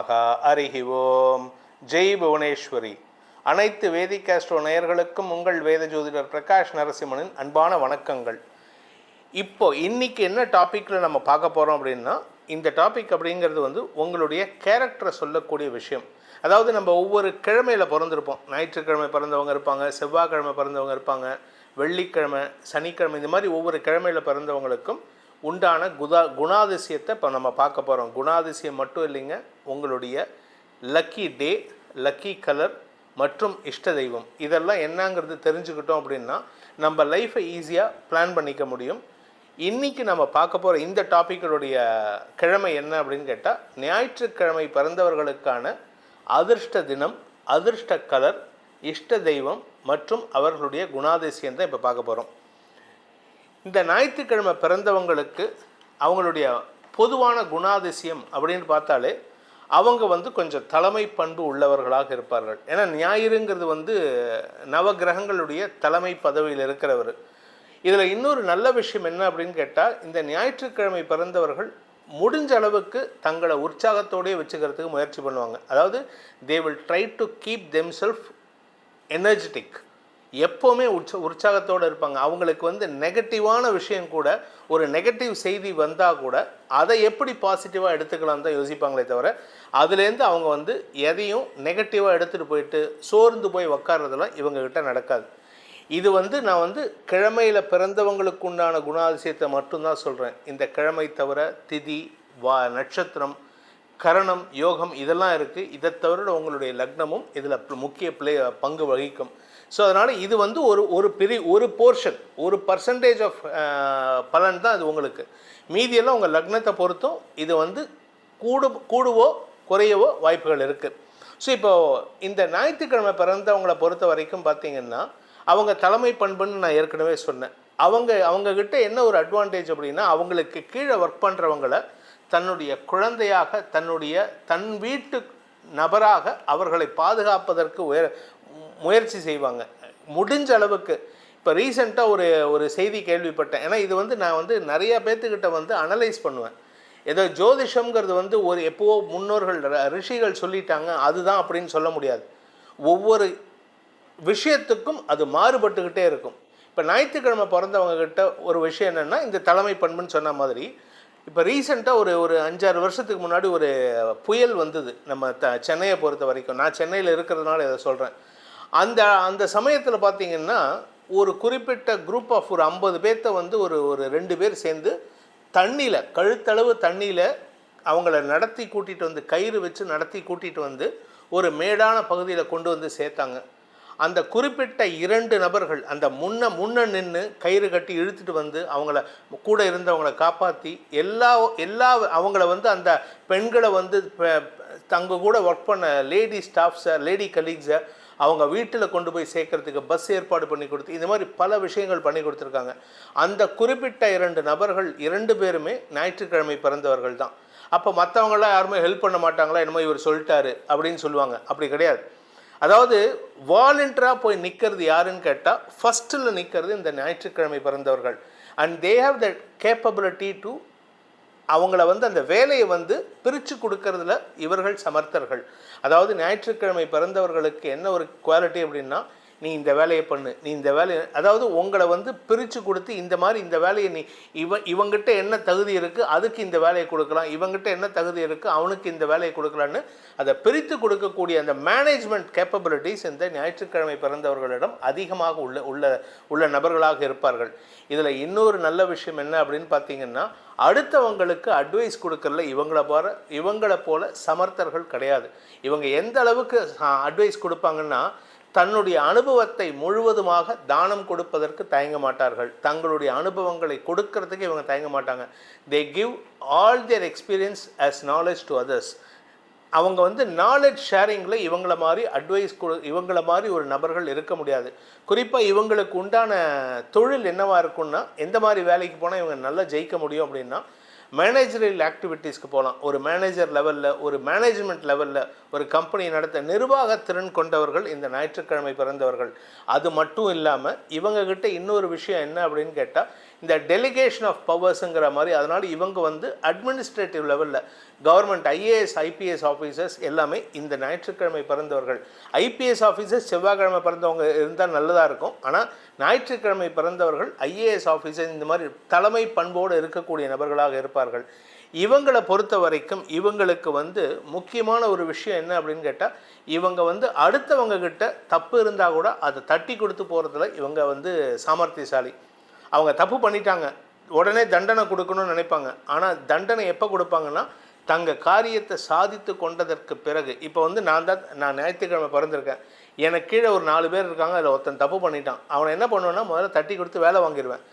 நமக அரிஹி ஓம் ஜெய் புவனேஸ்வரி. அனைத்து வேதிகாஸ்ட்ரோ நேயர்களுக்கும் உங்கள் வேத ஜோதிடர் பிரகாஷ் நரசிம்மனின் அன்பான வணக்கங்கள். இப்போ இன்னைக்கு என்ன டாப்பிக்கில் நம்ம பார்க்க போகிறோம் அப்படின்னா இந்த டாபிக் அப்படிங்கிறது வந்து உங்களுடைய கேரக்டரை சொல்லக்கூடிய விஷயம். அதாவது நம்ம ஒவ்வொரு கிழமையில் பிறந்திருப்போம். ஞாயிற்றுக்கிழமை பிறந்தவங்க இருப்பாங்க செவ்வாய்க்கிழமை பிறந்தவங்க இருப்பாங்க வெள்ளிக்கிழமை சனிக்கிழமை இந்த மாதிரி ஒவ்வொரு கிழமையில் பிறந்தவங்களுக்கும் உண்டான குதா குணாதிசயத்தை இப்போ நம்ம பார்க்க போகிறோம் குணாதிசயம் மட்டும் இல்லைங்க உங்களுடைய லக்கி டே லக்கி கலர் மற்றும் இஷ்ட தெய்வம். இதெல்லாம் என்னங்கிறது தெரிஞ்சுக்கிட்டோம் அப்படின்னா நம்ம லைஃப்பை ஈஸியாக பிளான் பண்ணிக்க முடியும். இன்றைக்கி நம்ம பார்க்க போகிற இந்த டாப்பிக்களுடைய கிழமை என்ன அப்படின்னு கேட்டால் ஞாயிற்றுக்கிழமை பிறந்தவர்களுக்கான அதிர்ஷ்ட தினம் அதிர்ஷ்ட கலர் இஷ்ட தெய்வம் மற்றும் அவர்களுடைய குணாதிசயம் தான் இப்போ பார்க்க போகிறோம் இந்த ஞாயிற்றுக்கிழமை பிறந்தவங்களுக்கு அவங்களுடைய பொதுவான குணாதிசயம் அப்படின்னு பார்த்தாலே அவங்க வந்து கொஞ்சம் தலைமை பண்பு உள்ளவர்களாக இருப்பார்கள். ஏன்னா ஞாயிறுங்கிறது வந்து நவகிரகங்களுடைய தலைமை பதவியில் இருக்கிறவர். இதில் இன்னொரு நல்ல விஷயம் என்ன அப்படின்னு கேட்டால் இந்த ஞாயிற்றுக்கிழமை பிறந்தவர்கள் முடிஞ்ச அளவுக்கு தங்களை உற்சாகத்தோடயே வச்சுக்கிறதுக்கு முயற்சி பண்ணுவாங்க. அதாவது they will try to keep themselves energetic எப்போவுமே உற்ச உற்சாகத்தோடு இருப்பாங்க. அவங்களுக்கு வந்து நெகட்டிவான விஷயம் கூட ஒரு நெகட்டிவ் செய்தி வந்தால் கூட அதை எப்படி பாசிட்டிவாக எடுத்துக்கலாம் தான் யோசிப்பாங்களே தவிர அதுலேருந்து அவங்க வந்து எதையும் நெகட்டிவாக எடுத்துகிட்டு போயிட்டு சோர்ந்து போய் உக்காடுறதெல்லாம் இவங்கக்கிட்ட நடக்காது. இது வந்து நான் வந்து கிழமையில் பிறந்தவங்களுக்கு உண்டான குணாதிசயத்தை மட்டும்தான் சொல்கிறேன் இந்த கிழமை தவிர திதி வா நட்சத்திரம் கரணம் யோகம் இதெல்லாம் இருக்குது இதை தவிர உங்களுடைய லக்னமும் இதில் முக்கிய பிளே பங்கு வகிக்கும். ஸோ அதனால் இது வந்து ஒரு ஒரு பெரிய ஒரு போர்ஷன் ஒரு பர்சன்டேஜ் ஆஃப் uh, பலன் தான் அது உங்களுக்கு. மீதியெல்லாம் உங்கள் லக்னத்தை பொறுத்தும் இது வந்து கூடு கூடுவோ குறையவோ வாய்ப்புகள் இருக்குது ஸோ இப்போது இந்த ஞாயிற்றுக்கிழமை பிறந்தவங்களை பொறுத்த வரைக்கும் பார்த்திங்கன்னா அவங்க தலைமை பண்புன்னு நான் ஏற்கனவே சொன்னேன். அவங்க அவங்கக்கிட்ட என்ன ஒரு அட்வான்டேஜ் அப்படின்னா அவங்களுக்கு கீழே ஒர்க் பண்ணுறவங்கள தன்னுடைய குழந்தையாக தன்னுடைய தன் வீட்டு நபராக அவர்களை பாதுகாப்பதற்கு உயர் முயற்சி செய்வாங்க. முடிஞ்ச அளவுக்கு. இப்போ ரீசெண்டாக ஒரு ஒரு செய்தி கேள்விப்பட்டேன். ஏன்னா இது வந்து நான் வந்து நிறையா பேர்த்துக்கிட்ட வந்து அனலைஸ் பண்ணுவேன். ஏதோ ஜோதிஷம்ங்கிறது வந்து ஒரு எப்போவோ முன்னோர்கள் ரிஷிகள் சொல்லிட்டாங்க அதுதான் அப்படின்னு சொல்ல முடியாது. ஒவ்வொரு விஷயத்துக்கும் அது மாறுபட்டுக்கிட்டே இருக்கும். இப்போ ஞாயிற்றுக்கிழமை பிறந்தவங்கக்கிட்ட ஒரு விஷயம் என்னென்னா இந்த தலைமை பண்புன்னு சொன்ன மாதிரி இப்போ ரீசெண்டாக ஒரு ஒரு அஞ்சாறு வருஷத்துக்கு முன்னாடி ஒரு புயல் வந்தது. நம்ம த சென்னையை பொறுத்த வரைக்கும். நான் சென்னையில் இருக்கிறதுனால இதை சொல்கிறேன் அந்த அந்த சமயத்தில் பார்த்தீங்கன்னா ஒரு குறிப்பிட்ட குரூப் ஆஃப் ஒரு ஐம்பது பேர்த்த வந்து ஒரு ஒரு ரெண்டு பேர் சேர்ந்து தண்ணியில் கழுத்தளவு தண்ணியில் அவங்கள நடத்தி கூட்டிகிட்டு வந்து கயிறு வச்சு நடத்தி கூட்டிகிட்டு வந்து ஒரு மேடான பகுதியில் கொண்டு வந்து சேர்த்தாங்க. அந்த குறிப்பிட்ட இரண்டு நபர்கள் அந்த முன்ன முன்ன நின்று கயிறு கட்டி இழுத்துட்டு வந்து அவங்கள கூட இருந்தவங்களை காப்பாற்றி எல்லா எல்லா அவங்கள வந்து அந்த பெண்களை வந்து தங்க கூட ஒர்க் பண்ண லேடி ஸ்டாஃப்ஸை லேடி கலீக்ஸை அவங்க வீட்டில் கொண்டு போய் சேர்க்கறதுக்கு பஸ் ஏற்பாடு பண்ணி கொடுத்து இந்த மாதிரி பல விஷயங்கள் பண்ணி கொடுத்துருக்காங்க. அந்த குறிப்பிட்ட இரண்டு நபர்கள் இரண்டு பேருமே ஞாயிற்றுக்கிழமை பிறந்தவர்கள் தான். அப்போ மற்றவங்களாம் யாருமே ஹெல்ப் பண்ண மாட்டாங்களா? என்னமோ இவர் சொல்லிட்டாரு அப்படின்னு சொல்லுவாங்க. அப்படி கிடையாது. அதாவது வாலண்டியராக போய் நிற்கிறது யாருன்னு கேட்டால் ஃபஸ்ட்டில் நிற்கிறது இந்த ஞாயிற்றுக்கிழமை பிறந்தவர்கள். And they have the capability to அவங்கள வந்து அந்த வேலையை வந்து பிரித்து கொடுக்கறதுல இவர்கள் சமர்த்தர்கள். அதாவது ஞாயிற்றுக்கிழமை பிறந்தவர்களுக்கு என்ன ஒரு குவாலிட்டி அப்படின்னா நீ இந்த வேலையை பண்ணு நீ இந்த வேலையை அதாவது உங்களை வந்து பிரித்து கொடுத்து இந்த மாதிரி இந்த வேலையை நீ இவ இவங்கிட்ட என்ன தகுதி இருக்குது அதுக்கு இந்த வேலையை கொடுக்கலாம் இவங்கிட்ட என்ன தகுதி இருக்குது அவனுக்கு இந்த வேலையை கொடுக்கலான்னு அதை பிரித்து கொடுக்கக்கூடிய அந்த மேனேஜ்மெண்ட் கேப்பபிலிட்டிஸ் இந்த ஞாயிற்றுக்கிழமை பிறந்தவர்களிடம் அதிகமாக உள்ள உள்ள உள்ள நபர்களாக இருப்பார்கள். இதில் இன்னொரு நல்ல விஷயம் என்ன அப்படின்னு பார்த்தீங்கன்னா அடுத்தவங்களுக்கு அட்வைஸ் கொடுக்கறதுல இவங்கள போல இவங்களை போல சமர்த்தர்கள் கிடையாது. இவங்க எந்த அளவுக்கு அட்வைஸ் கொடுப்பாங்கன்னா தன்னுடைய அனுபவத்தை முழுவதுமாக தானம் கொடுப்பதற்கு தயங்க மாட்டார்கள். தங்களுடைய அனுபவங்களை கொடுக்கறதுக்கு இவங்க தயங்க மாட்டாங்க. They give all their experience as knowledge to others அவங்க வந்து நாலேஜ் ஷேரிங்கில் இவங்கள மாதிரி அட்வைஸ் கொடு இவங்கள மாதிரி ஒரு நபர்கள் இருக்க முடியாது. குறிப்பாக இவங்களுக்கு உண்டான தொழில் என்னவாக இருக்குன்னா எந்த மாதிரி வேலைக்கு போனால் இவங்க நல்லா ஜெயிக்க முடியும் அப்படின்னா மேனேஜரில் ஆக்டிவிட்டீஸ்க்கு போகலாம் ஒரு மேனேஜர் லெவலில் ஒரு மேனேஜ்மெண்ட் லெவலில் ஒரு கம்பெனி நடத்த நிர்வாக திறன் கொண்டவர்கள் இந்த ஞாயிற்றுக்கிழமை பிறந்தவர்கள். அது மட்டும் இல்லாமல் இவங்கக்கிட்ட இன்னொரு விஷயம் என்ன அப்படின்னு கேட்டால் இந்த டெலிகேஷன் ஆஃப் பவர்ஸுங்கிற மாதிரி அதனால் இவங்க வந்து அட்மினிஸ்ட்ரேட்டிவ் லெவலில் கவர்மெண்ட் ஐஏஎஸ் ஐபிஎஸ் ஆஃபீஸர்ஸ் எல்லாமே இந்த ஞாயிற்றுக்கிழமை பிறந்தவர்கள். ஐபிஎஸ் ஆஃபீஸர்ஸ் செவ்வாய்க்கிழமை பிறந்தவங்க இருந்தால் நல்லதாக இருக்கும். ஆனால் ஞாயிற்றுக்கிழமை பிறந்தவர்கள் ஐஏஎஸ் ஆஃபீஸர் இந்த மாதிரி தலைமை பண்போடு இருக்கக்கூடிய நபர்களாக இருப்பார்கள். இவங்களை பொறுத்த வரைக்கும் இவங்களுக்கு வந்து முக்கியமான ஒரு விஷயம் என்ன அப்படின்னு கேட்டால் இவங்க வந்து அடுத்தவங்க கிட்ட தப்பு இருந்தால் கூட அதை தட்டி கொடுத்து போகிறதுல இவங்க வந்து சாமர்த்தியசாலி. அவங்க தப்பு பண்ணிட்டாங்க. உடனே தண்டனை கொடுக்கணும்னு நினைப்பாங்க. ஆனால் தண்டனை எப்போ கொடுப்பாங்கன்னா தங்கள் காரியத்தை சாதித்து கொண்டதற்கு பிறகு இப்போ வந்து நான் தான் நான் ஞாயிற்றுக்கிழமை பிறந்திருக்கேன். எனக்கு கீழே ஒரு நாலு பேர் இருக்காங்க அதில் ஒருத்தன் தப்பு பண்ணிட்டான். அவனை என்ன பண்ணுவேன்னா முதல்ல தட்டி கொடுத்து வேலை வாங்கிடுவேன்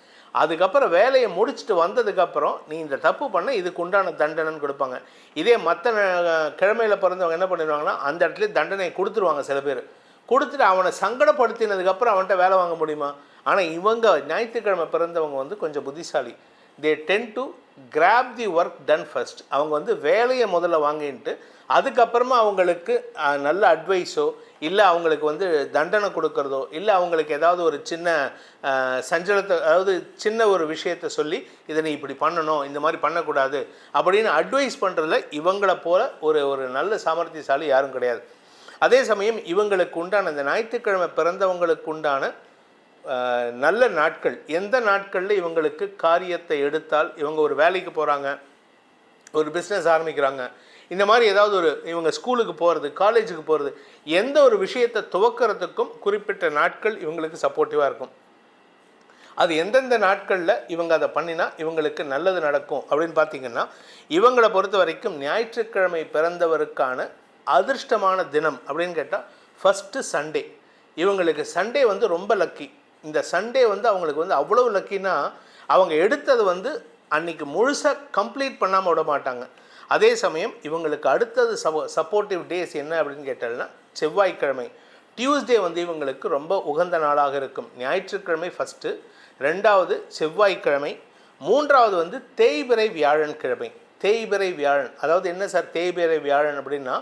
அதுக்கப்புறம் வேலையை முடிச்சுட்டு வந்ததுக்கப்புறம் நீ இந்த தப்பு பண்ண இதுக்கு உண்டான தண்டனைன்னு கொடுப்பாங்க. இதே மற்ற கிழமையில் பிறந்தவங்க என்ன பண்ணிடுவாங்கன்னா அந்த இடத்துல தண்டனை கொடுத்துருவாங்க சில பேர். கொடுத்துட்டு அவனை சங்கடப்படுத்தினதுக்கப்புறம் அவன்கிட்ட வேலை வாங்க முடியுமா? ஆனால் இவங்க ஞாயிற்றுக்கிழமை பிறந்தவங்க வந்து கொஞ்சம் புத்திசாலி. They tend to grab the work done first அவங்க வந்து வேலையை முதல்ல வாங்கிட்டு அதுக்கப்புறமா அவங்களுக்கு நல்ல அட்வைஸோ இல்லை அவங்களுக்கு வந்து தண்டனை கொடுக்கறதோ இல்லை அவங்களுக்கு ஏதாவது ஒரு சின்ன சஞ்சலத்தை அதாவது சின்ன ஒரு விஷயத்தை சொல்லி இதை நீ இப்படி பண்ணணும் இந்த மாதிரி பண்ணக்கூடாது அப்படின்னு அட்வைஸ் பண்ணுறதுல இவங்களை போல ஒரு ஒரு நல்ல சாமர்த்தியசாலி யாரும் கிடையாது. அதே சமயம் இவங்களுக்கு உண்டான இந்த ஞாயிற்றுக்கிழமை பிறந்தவங்களுக்கு உண்டான நல்ல நாட்கள். எந்த நாட்களில் இவங்களுக்கு காரியத்தை எடுத்தால் இவங்க ஒரு வேலைக்கு போகிறாங்க ஒரு பிஸ்னஸ் ஆரம்பிக்கிறாங்க இந்த மாதிரி ஏதாவது ஒரு இவங்க ஸ்கூலுக்கு போகிறது காலேஜுக்கு போகிறது எந்த ஒரு விஷயத்தை துவக்கிறதுக்கும் குறிப்பிட்ட நாட்கள் இவங்களுக்கு சப்போர்ட்டிவாக இருக்கும். அது எந்தெந்த நாட்களில் இவங்க அதை பண்ணினா இவங்களுக்கு நல்லது நடக்கும் அப்படின்னு பார்த்தீங்கன்னா இவங்களை பொறுத்த வரைக்கும் ஞாயிற்றுக்கிழமை பிறந்தவருக்கான அதிர்ஷ்டமான தினம் அப்படின்னு கேட்டால் ஃபஸ்ட்டு சண்டே இவங்களுக்கு சண்டே வந்து ரொம்ப லக்கி இந்த சண்டே வந்து அவங்களுக்கு வந்து அவ்வளோ லக்கினா அவங்க எடுத்தது வந்து அன்றைக்கி முழுசாக கம்ப்ளீட் பண்ணாமல் விட மாட்டாங்க. அதே சமயம் இவங்களுக்கு அடுத்தது சப்போ சப்போர்ட்டிவ் டேஸ் என்ன அப்படின்னு கேட்டால்னா செவ்வாய்க்கிழமை. டியூஸ்டே வந்து இவங்களுக்கு ரொம்ப உகந்த நாளாக இருக்கும். ஞாயிற்றுக்கிழமை ஃபஸ்ட்டு ரெண்டாவது செவ்வாய்க்கிழமை மூன்றாவது வந்து தேய்பிறை வியாழன் கிழமை தேய்பிறை வியாழன். அதாவது என்ன சார் தேய்பிறை வியாழன் அப்படின்னா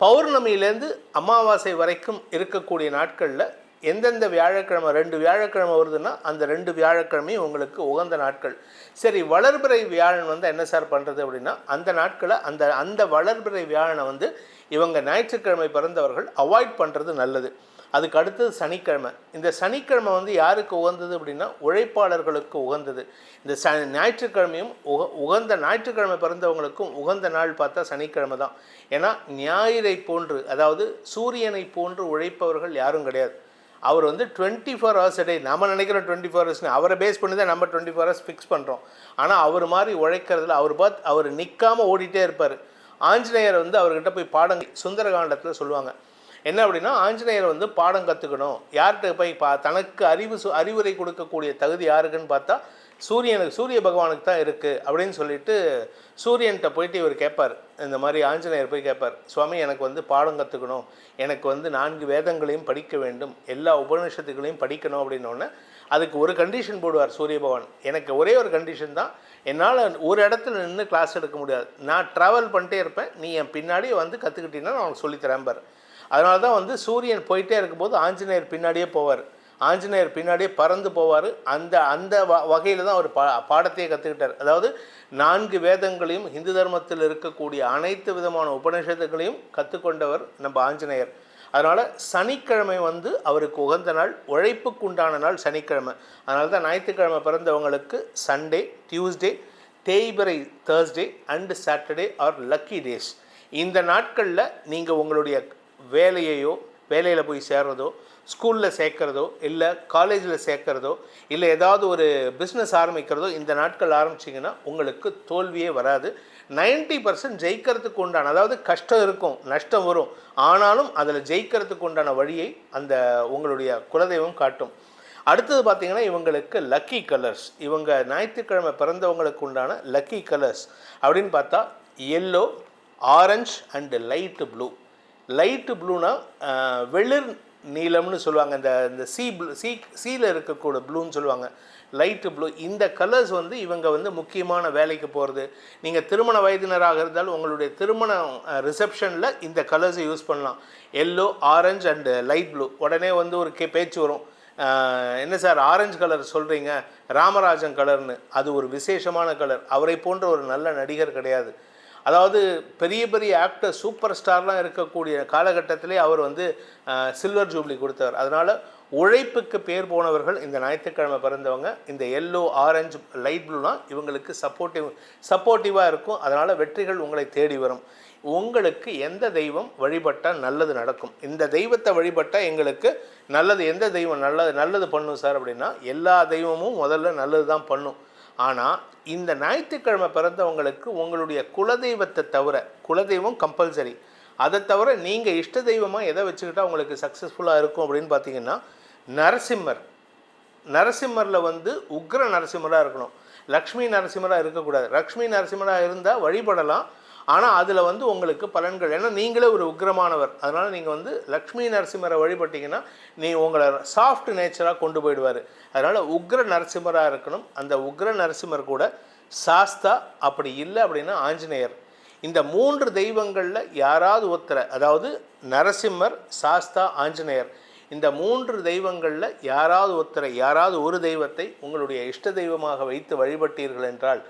பௌர்ணமியிலேருந்து அமாவாசை வரைக்கும் இருக்கக்கூடிய நாட்களில் எந்தெந்த வியாழக்கிழமை ரெண்டு வியாழக்கிழமை வருதுன்னா அந்த ரெண்டு வியாழக்கிழமையும் உங்களுக்கு உகந்த நாட்கள். சரி வளர்பிறை வியாழன் வந்து என்ன சார் பண்ணுறது அப்படின்னா அந்த நாட்களை அந்த அந்த வளர்பிறை வியாழனை வந்து இவங்க ஞாயிற்றுக்கிழமை பிறந்தவர்கள் அவாய்ட் பண்ணுறது நல்லது. அதுக்கு அடுத்தது சனிக்கிழமை. இந்த சனிக்கிழமை வந்து யாருக்கு உகந்தது அப்படின்னா உழைப்பாளர்களுக்கு உகந்தது. இந்த ச ஞாயிற்றுக்கிழமையும் உக உகந்த ஞாயிற்றுக்கிழமை பிறந்தவங்களுக்கும் உகந்த நாள் பார்த்தா சனிக்கிழமை தான். ஏன்னா ஞாயிறை போன்று அதாவது சூரியனை போன்று உழைப்பவர்கள் யாரும் கிடையாது. அவர் வந்து டுவெண்ட்டி ஃபோர் ஹவர்ஸ் டே நம்ம நினைக்கிறோம் டுவெண்ட்டி ஃபோர் ஹவர்ஸ்னு அவரை பேஸ் பண்ணி தான் நம்ம டுவெண்ட்டி ஃபோர் ஹவர்ஸ் ஃபிக்ஸ் பண்ணுறோம் ஆனால் அவர் மாதிரி உழைக்கிறதுல அவர் பார்த்து அவர் நிற்காமல் ஓடிட்டே இருப்பார். ஆஞ்சநேயர் வந்து அவர்கிட்ட போய் பாடம் சுந்தரகாண்டத்தில் சொல்லுவாங்க. என்ன அப்படின்னா ஆஞ்சநேயர் வந்து பாடம் கற்றுக்கணும் யார்கிட்ட போய் பா தனக்கு அறிவு சு- அறிவுரை கொடுக்கக்கூடிய தகுதி யாருக்குன்னு பார்த்தா சூரியனுக்கு சூரிய பகவானுக்கு தான் இருக்குது அப்படின்னு சொல்லிட்டு சூரியன்கிட்ட போயிட்டு இவர் கேட்பார் இந்த மாதிரி ஆஞ்சநேயர் போய் கேட்பார் சுவாமி எனக்கு வந்து பாடம் கற்றுக்கணும் எனக்கு வந்து நான்கு வேதங்களையும் படிக்க வேண்டும். எல்லா உபநிஷத்துகளையும் படிக்கணும். அப்படின்னோடனே அதுக்கு ஒரு கண்டிஷன் போடுவார் சூரிய பகவான். எனக்கு ஒரே ஒரு கண்டிஷன் தான். என்னால் ஒரு இடத்துல நின்று கிளாஸ் எடுக்க முடியாது. நான் ட்ராவல் பண்ணிட்டே இருப்பேன். நீ என் பின்னாடியே வந்து கற்றுக்கிட்டீங்கன்னா நான் உனக்கு சொல்லித்தரேன் பாரு. அதனால தான் வந்து சூரியன் போயிட்டே இருக்கும்போது ஆஞ்சநேயர் பின்னாடியே போவார். ஆஞ்சநேயர் பின்னாடியே பறந்து போவார். அந்த அந்த வ வகையில் தான் அவர் பா பாடத்தையே கற்றுக்கிட்டார் அதாவது நான்கு வேதங்களையும் இந்து தர்மத்தில் இருக்கக்கூடிய அனைத்து விதமான உபநிஷத்துகளையும் கற்றுக்கொண்டவர் நம்ம ஆஞ்சநேயர். அதனால் சனிக்கிழமை வந்து அவருக்கு உகந்த நாள் உழைப்புக்குண்டான நாள் சனிக்கிழமை. அதனால தான் ஞாயிற்றுக்கிழமை பிறந்தவங்களுக்கு சண்டே டியூஸ்டே தேய்பிரை Thursday and Saturday are lucky days இந்த நாட்களில் நீங்கள் உங்களுடைய வேலையையோ வேலையில் போய் சேர்றதோ ஸ்கூலில் சேர்க்குறதோ இல்லை காலேஜில் சேர்க்குறதோ இல்லை ஏதாவது ஒரு பிஸ்னஸ் ஆரம்பிக்கிறதோ இந்த நாட்கள் ஆரம்பிச்சிங்கன்னா உங்களுக்கு தோல்வியே வராது. 90% பர்சன்ட் ஜெயிக்கிறதுக்கு உண்டான அதாவது கஷ்டம் இருக்கும் நஷ்டம் வரும். ஆனாலும் அதில் ஜெயிக்கிறதுக்கு உண்டான வழியை அந்த உங்களுடைய குலதெய்வம் காட்டும். அடுத்தது பார்த்திங்கன்னா இவங்களுக்கு லக்கி கலர்ஸ் இவங்க ஞாயிற்றுக்கிழமை பிறந்தவங்களுக்கு உண்டான லக்கி கலர்ஸ் அப்படின்னு பார்த்தா yellow orange and light blue light ப்ளூனா வெளிர் நீலம்னு சொல்லுவாங்க. இந்த இந்த சீ ப்ளூ சீ சீல இருக்கக்கூடிய ப்ளூன்னு சொல்லுவாங்க. லைட்டு ப்ளூ இந்த கலர்ஸ் வந்து இவங்க வந்து முக்கியமான வேலைக்கு போகிறது நீங்கள் திருமண வயதினராக இருந்தால் உங்களுடைய திருமண ரிசப்ஷனில் இந்த கலர்ஸை யூஸ் பண்ணலாம். Yellow orange and light blue உடனே வந்து ஒரு கே பேச்சு வரும். என்ன சார் ஆரஞ்சு கலர் சொல்கிறீங்க ராமராஜன் கலர்னு அது ஒரு விசேஷமான கலர் அவரை போன்ற ஒரு நல்ல நடிகர் கிடையாது. அதாவது பெரிய பெரிய ஆக்டர் சூப்பர் ஸ்டார்லாம் இருக்கக்கூடிய காலகட்டத்திலே அவர் வந்து சில்வர் ஜூப்ளி கொடுத்தவர். அதனால் உழைப்புக்கு பேர் போனவர்கள் இந்த ஞாயிற்றுக்கிழமை பிறந்தவங்க இந்த எல்லோ ஆரஞ்சு லைட் ப்ளூலாம் இவங்களுக்கு சப்போர்ட்டிவ் சப்போர்ட்டிவாக இருக்கும். அதனால் வெற்றிகள் உங்களை தேடி வரும். உங்களுக்கு எந்த தெய்வம் வழிபட்டால் நல்லது நடக்கும்? இந்த தெய்வத்தை வழிபட்டால் எங்களுக்கு நல்லது எந்த தெய்வம் நல்லது நல்லது பண்ணும் சார் அப்படின்னா எல்லா தெய்வமும் முதல்ல நல்லது தான் பண்ணும். ஆனால் இந்த ஞாயிற்றுக்கிழமை பிறந்தவங்களுக்கு உங்களுடைய குலதெய்வத்தை தவிர குலதெய்வம் கம்பல்சரி அதை தவிர நீங்கள் இஷ்ட தெய்வமாக எதை வச்சுக்கிட்டால் உங்களுக்கு சக்ஸஸ்ஃபுல்லாக இருக்கும் அப்படின்னு பார்த்தீங்கன்னா நரசிம்மர். நரசிம்மரில் வந்து உக்ர நரசிம்மராக இருக்கணும். லக்ஷ்மி நரசிம்மராக இருக்கக்கூடாது. லக்ஷ்மி நரசிம்மராக இருந்தால் வழிபடலாம். ஆனால் அதில் வந்து உங்களுக்கு பலன்கள். ஏன்னா நீங்களே ஒரு உக்ரமானவர் அதனால் நீங்கள் வந்து லக்ஷ்மி நரசிம்மரை வழிபட்டிங்கன்னா நீ உங்களை சாஃப்ட் நேச்சராக கொண்டு போயிடுவார். அதனால் உக்ர நரசிம்மராக இருக்கணும். அந்த உக்ர நரசிம்மர் கூட சாஸ்தா அப்படி இல்லை அப்படின்னா ஆஞ்சநேயர். இந்த மூன்று தெய்வங்களில் யாராவது ஒருத்தரை அதாவது நரசிம்மர் சாஸ்தா ஆஞ்சநேயர் இந்த மூன்று தெய்வங்களில் யாராவது ஒருத்தரை யாராவது ஒரு தெய்வத்தை உங்களுடைய இஷ்ட தெய்வமாக வைத்து வழிபட்டீர்கள் என்றால்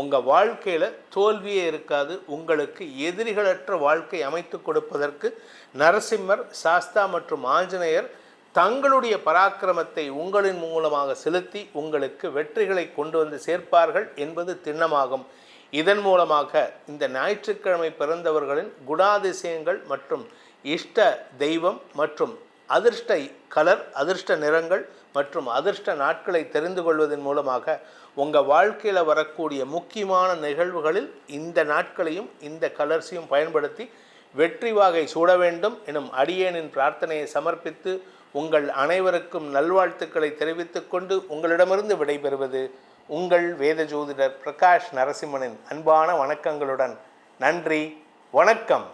உங்கள் வாழ்க்கையில் தோல்வியே இருக்காது. உங்களுக்கு எதிரிகளற்ற வாழ்க்கை அமைத்து கொடுப்பதற்கு நரசிம்மர் சாஸ்தா மற்றும் ஆஞ்சநேயர் தங்களுடைய பராக்கிரமத்தை உங்களின் மூலமாக செலுத்தி உங்களுக்கு வெற்றிகளை கொண்டு வந்து சேர்ப்பார்கள் என்பது திண்ணமாகும். இதன் மூலமாக இந்த ஞாயிற்றுக்கிழமை பிறந்தவர்களின் குணாதிசயங்கள் மற்றும் இஷ்ட தெய்வம் மற்றும் அதிர்ஷ்ட கலர் அதிர்ஷ்ட நிறங்கள் மற்றும் அதிர்ஷ்ட நாட்களை தெரிந்து கொள்வதன் மூலமாக உங்கள் வாழ்க்கையில் வரக்கூடிய முக்கியமான நிகழ்வுகளில் இந்த நாட்களையும் இந்த கலர்ஸையும் பயன்படுத்தி வெற்றி வாகை சூட வேண்டும் எனும் அடியேனின் பிரார்த்தனையை சமர்ப்பித்து உங்கள் அனைவருக்கும் நல்வாழ்த்துக்களை தெரிவித்துக் கொண்டு உங்களிடமிருந்து விடைபெறுவது உங்கள் வேத ஜோதிடர் பிரகாஷ் நரசிம்மனின் அன்பான வணக்கங்களுடன். நன்றி வணக்கம்.